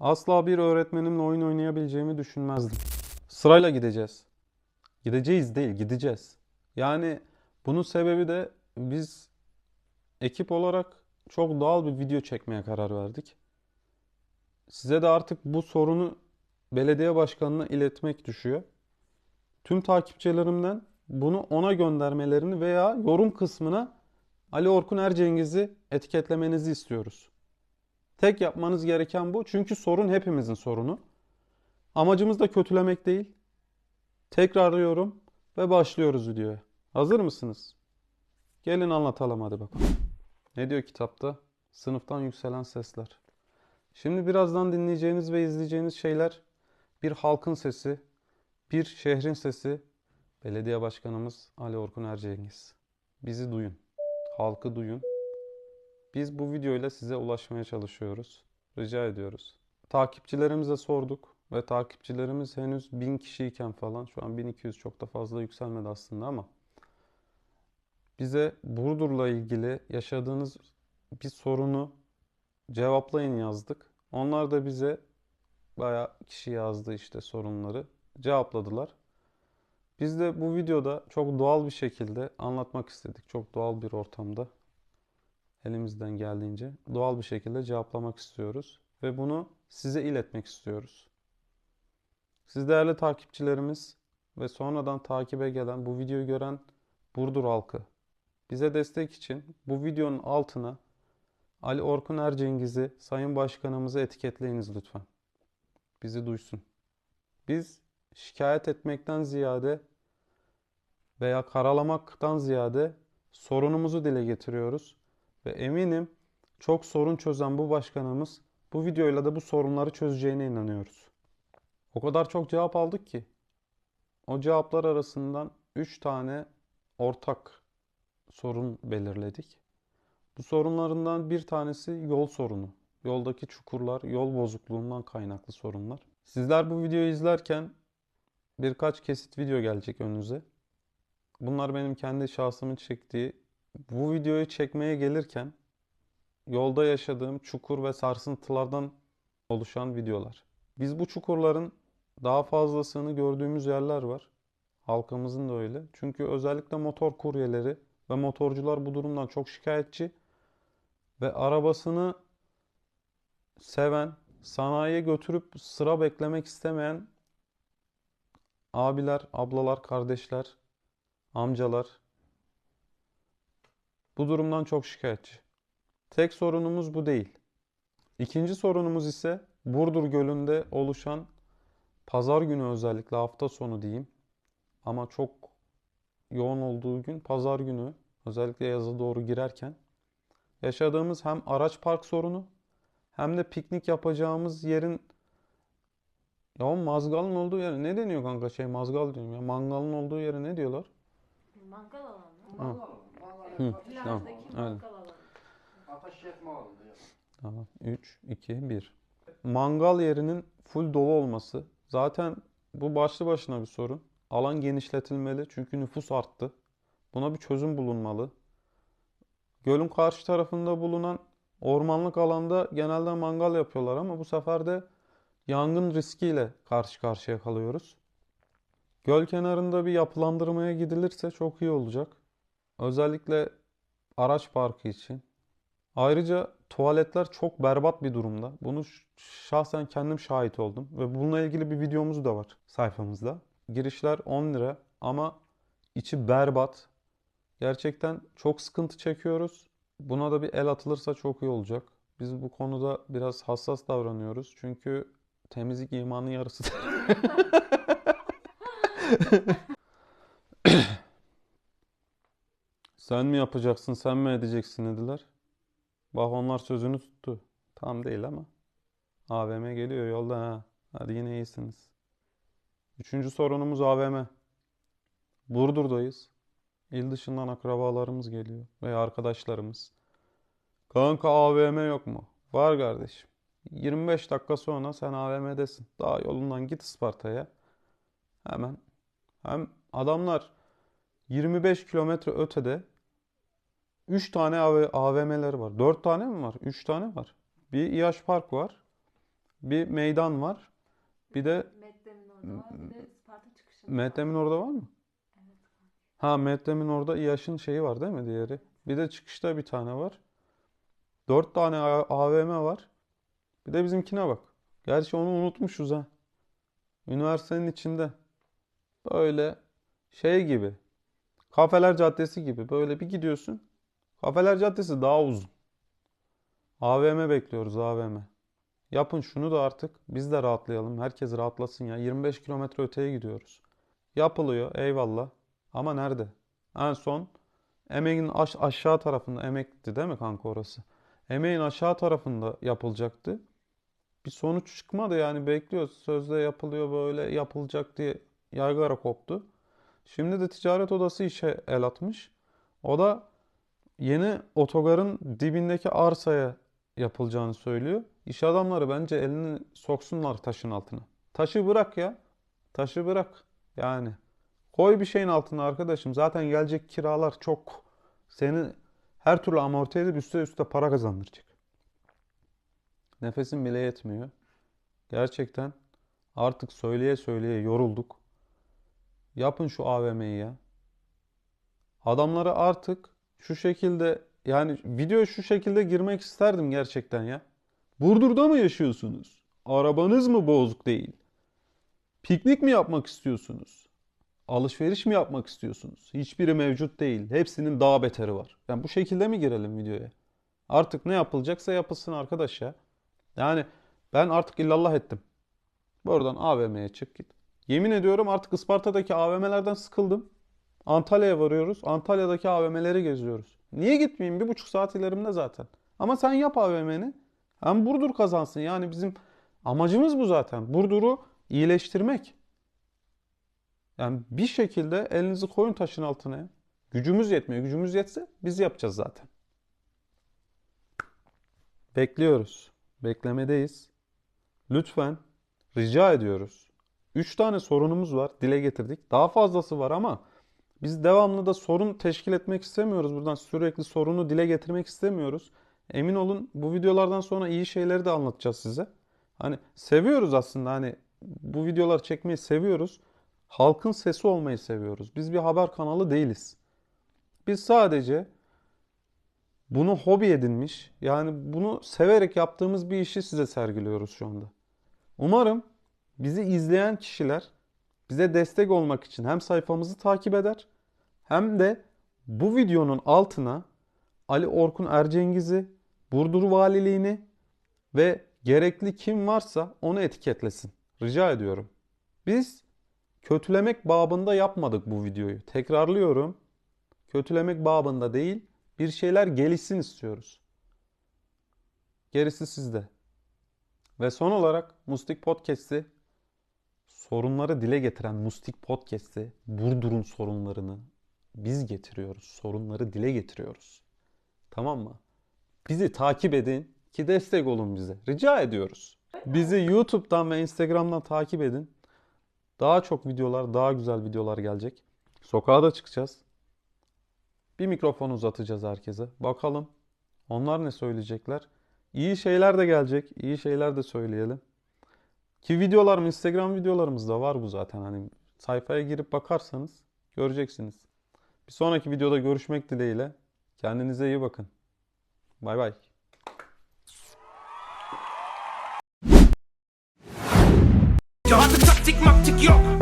Asla bir öğretmenimle oyun oynayabileceğimi düşünmezdim. Sırayla gideceğiz. Gideceğiz değil, gideceğiz. Yani bunun sebebi de biz ekip olarak çok doğal bir video çekmeye karar verdik. Size de artık bu sorunu belediye başkanına iletmek düşüyor. Tüm takipçilerimden bunu ona göndermelerini veya yorum kısmına Ali Orkun Ercengiz'i etiketlemenizi istiyoruz. Tek yapmanız gereken bu. Çünkü sorun hepimizin sorunu. Amacımız da kötülemek değil. Tekrarlıyorum ve başlıyoruz videoya. Hazır mısınız? Gelin anlatalım hadi bakalım. Ne diyor kitapta? Sınıftan yükselen sesler. Şimdi birazdan dinleyeceğiniz ve izleyeceğiniz şeyler bir halkın sesi, bir şehrin sesi, belediye başkanımız Ali Orkun Ercengiz. Bizi duyun, halkı duyun. Biz bu videoyla size ulaşmaya çalışıyoruz. Rica ediyoruz. Takipçilerimize sorduk ve takipçilerimiz henüz 1000 kişiyken falan, şu an 1200 çok da fazla yükselmedi aslında ama bize Burdur'la ilgili yaşadığınız bir sorunu cevaplayın yazdık. Onlar da bize bayağı kişi yazdı işte sorunları. Cevapladılar. Biz de bu videoda çok doğal bir şekilde anlatmak istedik. Çok doğal bir ortamda elimizden geldiğince doğal bir şekilde cevaplamak istiyoruz ve bunu size iletmek istiyoruz. Siz değerli takipçilerimiz ve sonradan takibe gelen bu videoyu gören Burdur halkı bize destek için bu videonun altına Ali Orkun Ercengiz'i Sayın Başkanımızı etiketleyiniz lütfen. Bizi duysun. Biz şikayet etmekten ziyade veya karalamaktan ziyade sorunumuzu dile getiriyoruz. Ve eminim çok sorun çözen bu başkanımız bu videoyla da bu sorunları çözeceğine inanıyoruz. O kadar çok cevap aldık ki o cevaplar arasından 3 tane ortak sorun belirledik. Bu sorunlarından bir tanesi yol sorunu. Yoldaki çukurlar, yol bozukluğundan kaynaklı sorunlar. Sizler bu videoyu izlerken birkaç kesit video gelecek önünüze. Bunlar benim kendi şahsımın çektiği. Bu videoyu çekmeye gelirken yolda yaşadığım çukur ve sarsıntılardan oluşan videolar. Biz bu çukurların daha fazlasını gördüğümüz yerler var. Halkımızın da öyle. Çünkü özellikle motor kuryeleri ve motorcular bu durumdan çok şikayetçi ve arabasını seven, sanayiye götürüp sıra beklemek istemeyen abiler, ablalar, kardeşler, amcalar bu durumdan çok şikayetçi. Tek sorunumuz bu değil. İkinci sorunumuz ise Burdur Gölü'nde oluşan pazar günü özellikle hafta sonu diyeyim ama çok yoğun olduğu gün pazar günü özellikle yaza doğru girerken yaşadığımız hem araç park sorunu hem de piknik yapacağımız yerin ya o mazgalın olduğu yere ne deniyor kanka şey mazgal diyorum ya mangalın olduğu yere ne diyorlar? Mangal alanı. Hı, tamam, aynen. Ateş yakma. Tamam. 3, 2, 1. Mangal yerinin full dolu olması. Zaten bu başlı başına bir sorun. Alan genişletilmeli çünkü nüfus arttı. Buna bir çözüm bulunmalı. Gölün karşı tarafında bulunan ormanlık alanda genelde mangal yapıyorlar ama bu sefer de yangın riskiyle karşı karşıya kalıyoruz. Göl kenarında bir yapılandırmaya gidilirse çok iyi olacak. Özellikle araç parkı için. Ayrıca tuvaletler çok berbat bir durumda. Bunu şahsen kendim şahit oldum ve bununla ilgili bir videomuz da var sayfamızda. Girişler 10 lira ama içi berbat. Gerçekten çok sıkıntı çekiyoruz. Buna da bir el atılırsa çok iyi olacak. Biz bu konuda biraz hassas davranıyoruz. Çünkü temizlik imanın yarısıdır. Sen mi yapacaksın, sen mi edeceksin dediler. Bak onlar sözünü tuttu. Tam değil ama. AVM geliyor yolda ha. Hadi yine iyisiniz. Üçüncü sorunumuz AVM. Burdur'dayız. İl dışından akrabalarımız geliyor veya arkadaşlarımız. Kanka AVM yok mu? Var kardeşim. 25 dakika sonra sen AVM'desin. Daha yolundan git Isparta'ya. Hemen. Hem adamlar 25 kilometre ötede 3 tane AV AVM'leri var. 4 tane mi var? 3 tane var. Bir İH Park var. Bir meydan var. Bir de Meddemin orada var. Bir de Sparta çıkışında. Mehtem'in orada var mı? Evet. Ha Mehtem'in orada İyaş'ın şeyi var değil mi diğeri? Bir de çıkışta bir tane var. Dört tane A- AVM var. Bir de bizimkine bak. Gerçi onu unutmuşuz ha. Üniversitenin içinde. Böyle şey gibi. Kafeler Caddesi gibi. Böyle bir gidiyorsun. Kafeler Caddesi daha uzun. AVM bekliyoruz AVM. Yapın şunu da artık. Biz de rahatlayalım. Herkes rahatlasın ya. 25 kilometre öteye gidiyoruz. Yapılıyor. Eyvallah. Ama nerede? En son Emeğin aş- aşağı tarafında Emek'ti değil mi kanka orası? Emeğin aşağı tarafında yapılacaktı. Bir sonuç çıkmadı yani bekliyoruz. Sözde yapılıyor böyle yapılacak diye yaygara koptu. Şimdi de ticaret odası işe el atmış. O da yeni otogarın dibindeki arsaya yapılacağını söylüyor. İş adamları bence elini soksunlar taşın altına. Taşı bırak ya. Taşı bırak. Yani. Koy bir şeyin altına arkadaşım. Zaten gelecek kiralar çok. Seni her türlü amorti edip üste üste para kazandıracak. Nefesim bile yetmiyor. Gerçekten artık söyleye söyleye yorulduk. Yapın şu AVM'yi ya. Adamlara artık şu şekilde yani videoya şu şekilde girmek isterdim gerçekten ya. Burdur'da mı yaşıyorsunuz? Arabanız mı bozuk değil? Piknik mi yapmak istiyorsunuz? Alışveriş mi yapmak istiyorsunuz? Hiçbiri mevcut değil. Hepsinin daha beteri var. Yani bu şekilde mi girelim videoya? Artık ne yapılacaksa yapılsın arkadaş ya. Yani ben artık illallah ettim. Buradan AVM'ye çık git. Yemin ediyorum artık Isparta'daki AVM'lerden sıkıldım. Antalya'ya varıyoruz. Antalya'daki AVM'leri geziyoruz. Niye gitmeyeyim? Bir buçuk saat ilerimde zaten. Ama sen yap AVM'ni. Hem Burdur kazansın. Yani bizim amacımız bu zaten. Burdur'u iyileştirmek. Yani bir şekilde elinizi koyun taşın altına. Gücümüz yetmiyor. Gücümüz yetse biz yapacağız zaten. Bekliyoruz. Beklemedeyiz. Lütfen rica ediyoruz. Üç tane sorunumuz var. Dile getirdik. Daha fazlası var ama biz devamlı da sorun teşkil etmek istemiyoruz. Buradan sürekli sorunu dile getirmek istemiyoruz. Emin olun bu videolardan sonra iyi şeyleri de anlatacağız size. Hani seviyoruz aslında hani bu videolar çekmeyi seviyoruz. Halkın sesi olmayı seviyoruz. Biz bir haber kanalı değiliz. Biz sadece bunu hobi edinmiş, yani bunu severek yaptığımız bir işi size sergiliyoruz şu anda. Umarım bizi izleyen kişiler bize destek olmak için hem sayfamızı takip eder hem de bu videonun altına Ali Orkun Ercengiz'i, Burdur Valiliğini ve gerekli kim varsa onu etiketlesin. Rica ediyorum. Biz kötülemek babında yapmadık bu videoyu. Tekrarlıyorum. Kötülemek babında değil, bir şeyler gelişsin istiyoruz. Gerisi sizde. Ve son olarak Mustik Podcast'i sorunları dile getiren Mustik Podcast'i Burdur'un sorunlarını biz getiriyoruz. Sorunları dile getiriyoruz. Tamam mı? Bizi takip edin ki destek olun bize. Rica ediyoruz. Bizi YouTube'dan ve Instagram'dan takip edin. Daha çok videolar, daha güzel videolar gelecek. Sokağa da çıkacağız. Bir mikrofon uzatacağız herkese. Bakalım onlar ne söyleyecekler. İyi şeyler de gelecek. İyi şeyler de söyleyelim. Ki videolarım, Instagram videolarımızda var bu zaten. Hani sayfaya girip bakarsanız göreceksiniz. Bir sonraki videoda görüşmek dileğiyle. Kendinize iyi bakın. Bay bay. Yok